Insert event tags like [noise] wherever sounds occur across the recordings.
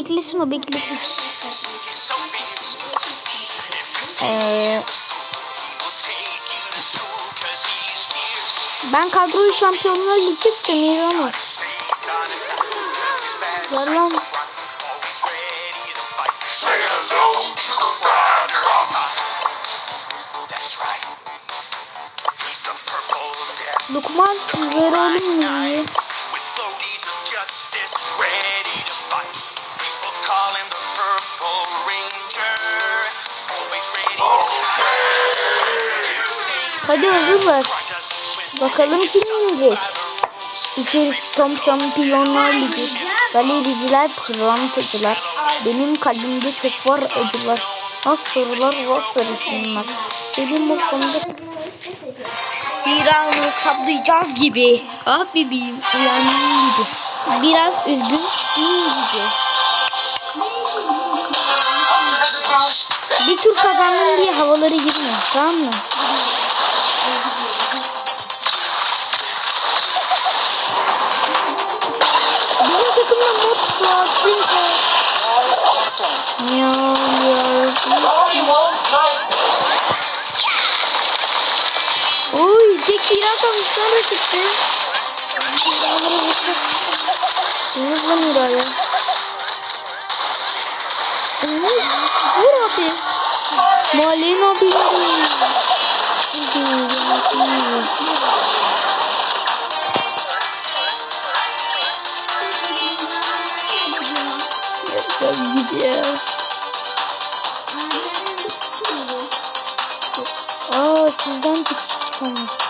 beklesin o beklesin. Ee, ben kadroyu şampiyonlar ligi tutacağım ama. Ver lan. Lukman ver oğlum. Hadi hazır ver. Bakalım kim yenecek? İçerisi tam şampiyonlar ligi. Galericiler pırlantacılar. Benim kalbimde çok var acılar. Az sorular var sarışınlar. Benim o konuda bir anı saplayacağız gibi. Ah bebeğim uyandım gibi. Biraz üzgün gibi. Bir tur kazandım diye havaları girme. Tamam mı? Oy tek ira kalmışlar rakipte. Vur lan İra'ya. Vur abi. Mahallenin abi. Gidiyor. Aa sizden bir çıkamaz.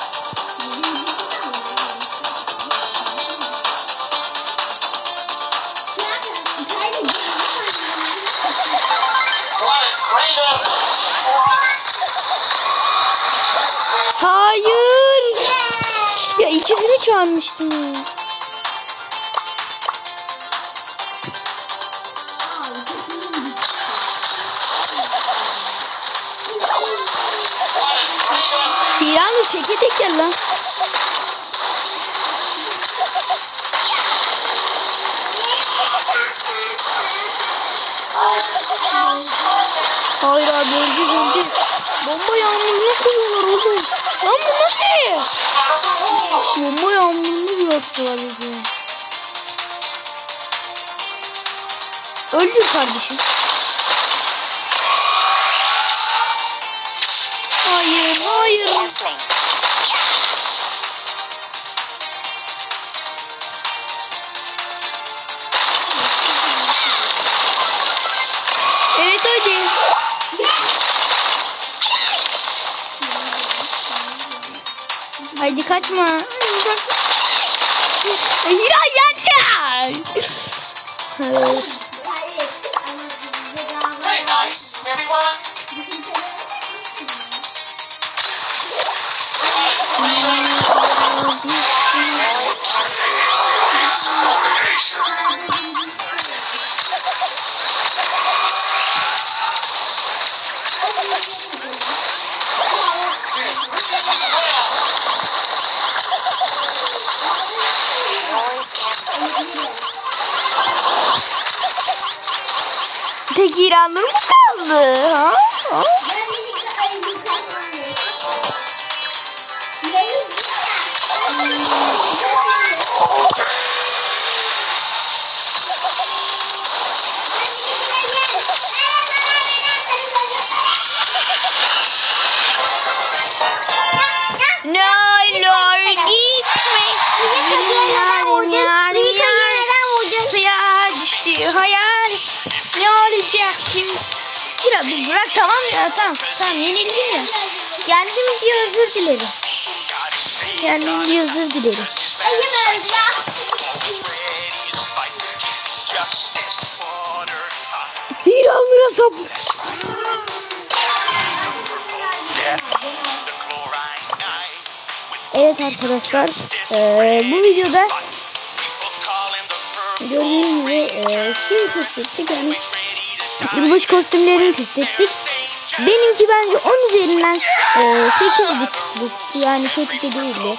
Hayır. Ya ikisini çağırmıştım ya. Piranha gel lan. Hayır abi öldü öldü. Bomba yağmuruna koyuyorlar oğlum. Lan bu nasıl? Bomba yağmurunu yaptılar bize. Öldür kardeşim. Hayır, hayır. Evet hadi. Haydi kaçma. Ya yeter. Evet. Very nice, everyone. Tek İranlı mı kaldı? Ha? Ha? Suya düştü hayal. Ne olacak şimdi? Biraz bir bırak tamam ya tamam. Tamam yenildim ya. Yendim diye özür dilerim. Yendim diye özür dilerim. İranlıra sap. Evet arkadaşlar. eee, bu videoda gördüğünüz gibi şey test ettik. Yani yılbaşı kostümlerini test ettik. Benimki bence 10 üzerinden eee 8 buçuktu. Yani kötü de değildi.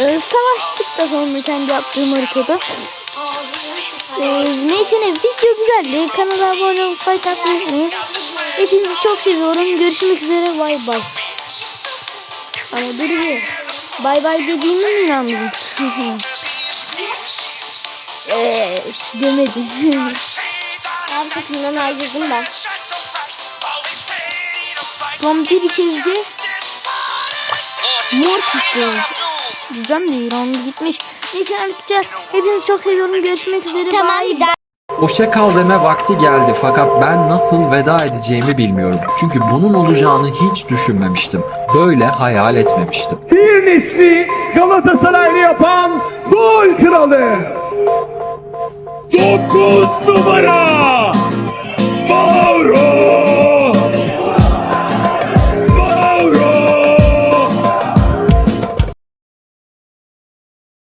Eee, savaştık da sonra kendi yaptığım haritada. Ee, neyse ne video güzeldi. Kanala abone olup like atmayı. Hepinizi çok seviyorum. Görüşmek üzere. Bay bay. Ama dur bir. Bay bay dediğimi mi inandınız? [laughs] Eee demedim. Abi çok inan harcadım ben. Son bir kez de mor istiyorum. Diyeceğim de İranlı gitmiş. Neyse arkadaşlar hepinizi çok seviyorum. Görüşmek üzere. Tamam daha. Hoşça kal deme vakti geldi fakat ben nasıl veda edeceğimi bilmiyorum. Çünkü bunun olacağını hiç düşünmemiştim. Böyle hayal etmemiştim. Bir nesli Galatasaraylı yapan gol kralı. Toku Subaru!